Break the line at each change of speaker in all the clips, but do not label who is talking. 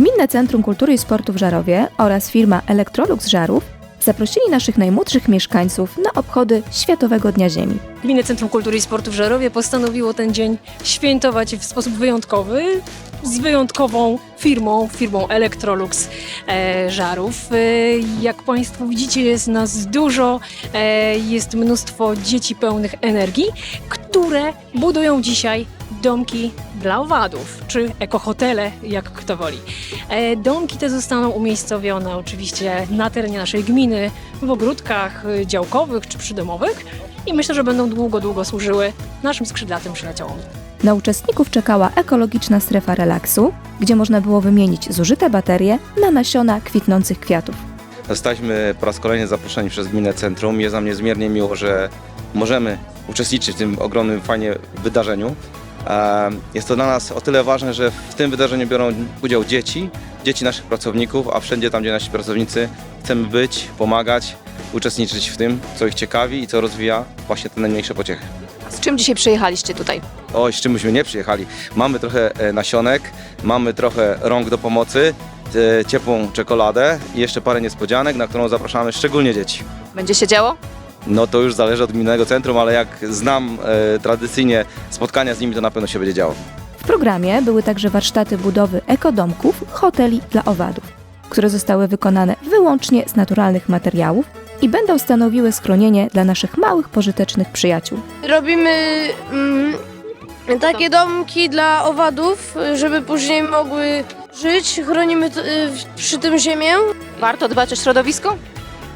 Gminne Centrum Kultury i Sportu w Żarowie oraz firma Electrolux Żarów zaprosili naszych najmłodszych mieszkańców na obchody Światowego Dnia Ziemi.
Gminne Centrum Kultury i Sportu w Żarowie postanowiło ten dzień świętować w sposób wyjątkowy z wyjątkową firmą, firmą Electrolux e, Żarów. E, jak Państwo widzicie, jest nas dużo, e, jest mnóstwo dzieci pełnych energii, które budują dzisiaj domki dla owadów, czy ekohotele, jak kto woli. E, Domki te zostaną umiejscowione oczywiście na terenie naszej gminy, w ogródkach działkowych czy przydomowych i myślę, że będą długo, długo służyły naszym skrzydlatym przyjaciołom.
Na uczestników czekała ekologiczna strefa relaksu, gdzie można było wymienić zużyte baterie na nasiona kwitnących kwiatów.
Zostaliśmy po raz kolejny zaproszeni przez Gminę Centrum. Jest nam niezmiernie miło, że możemy uczestniczyć w tym ogromnym, fajnie wydarzeniu. Jest to dla nas o tyle ważne, że w tym wydarzeniu biorą udział dzieci, dzieci naszych pracowników, a wszędzie tam, gdzie nasi pracownicy chcemy być, pomagać, uczestniczyć w tym, co ich ciekawi i co rozwija właśnie te najmniejsze pociechy.
Z czym dzisiaj przyjechaliście tutaj?
Oj, z czym myśmy nie przyjechali. Mamy trochę e, nasionek, mamy trochę rąk do pomocy, e, ciepłą czekoladę i jeszcze parę niespodzianek, na którą zapraszamy szczególnie dzieci.
Będzie się działo?
No to już zależy od gminnego centrum, ale jak znam e, tradycyjnie spotkania z nimi, to na pewno się będzie działo.
W programie były także warsztaty budowy ekodomków, hoteli dla owadów, które zostały wykonane wyłącznie z naturalnych materiałów i będą stanowiły schronienie dla naszych małych, pożytecznych przyjaciół.
Robimy mm, takie domki dla owadów, żeby później mogły żyć. Chronimy t- y, przy tym ziemię.
Warto dbać o środowisko?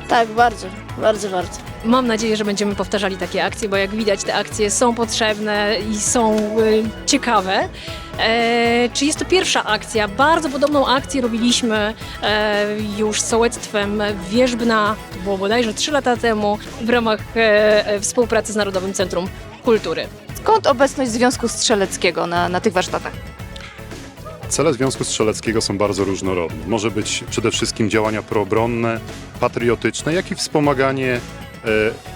Tak, bardzo, bardzo, bardzo.
Mam nadzieję, że będziemy powtarzali takie akcje, bo jak widać te akcje są potrzebne i są y, ciekawe. E, czy jest to pierwsza akcja? Bardzo podobną akcję robiliśmy e, już z sołectwem Wierzbna, to było bodajże 3 lata temu, w ramach e, e, współpracy z Narodowym Centrum Kultury.
Skąd obecność Związku Strzeleckiego na, na tych warsztatach?
Cele Związku Strzeleckiego są bardzo różnorodne. Może być przede wszystkim działania proobronne, patriotyczne, jak i wspomaganie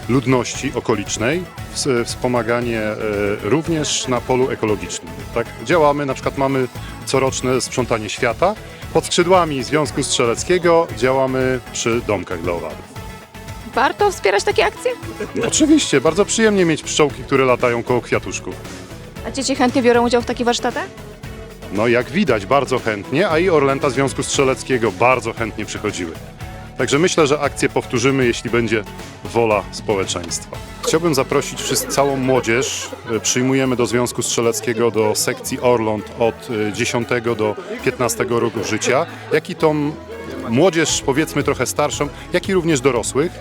ludności okolicznej, ws- wspomaganie e, również na polu ekologicznym. Tak? Działamy, na przykład mamy coroczne sprzątanie świata. Pod skrzydłami Związku Strzeleckiego działamy przy domkach dla owadów.
Warto wspierać takie akcje?
Oczywiście, bardzo przyjemnie mieć pszczołki, które latają koło kwiatuszków.
A dzieci chętnie biorą udział w takich warsztatach?
No jak widać, bardzo chętnie, a i Orlęta Związku Strzeleckiego bardzo chętnie przychodziły. Także myślę, że akcję powtórzymy, jeśli będzie wola społeczeństwa. Chciałbym zaprosić wszyscy, całą młodzież. Y, Przyjmujemy do Związku Strzeleckiego, do sekcji Orląt od y, 10 do 15 roku życia, jak i tą młodzież, powiedzmy trochę starszą, jak i również dorosłych.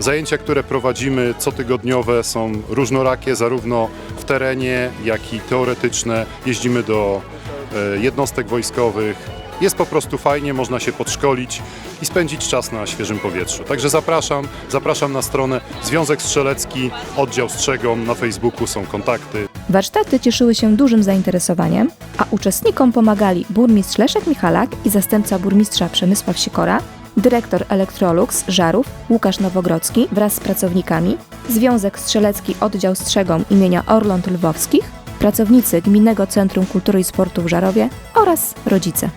Zajęcia, które prowadzimy cotygodniowe są różnorakie, zarówno w terenie, jak i teoretyczne. Jeździmy do e, jednostek wojskowych. Jest po prostu fajnie, można się podszkolić i spędzić czas na świeżym powietrzu. Także zapraszam, zapraszam na stronę Związek Strzelecki, oddział Strzegom, na Facebooku są kontakty.
Warsztaty cieszyły się dużym zainteresowaniem, a uczestnikom pomagali burmistrz Leszek Michalak i zastępca burmistrza Przemysław Sikora, dyrektor Electrolux Żarów Łukasz Nowogrodzki wraz z pracownikami, Związek Strzelecki Oddział Strzegom imienia Orląt Lwowskich, pracownicy Gminnego Centrum Kultury i Sportu w Żarowie oraz rodzice.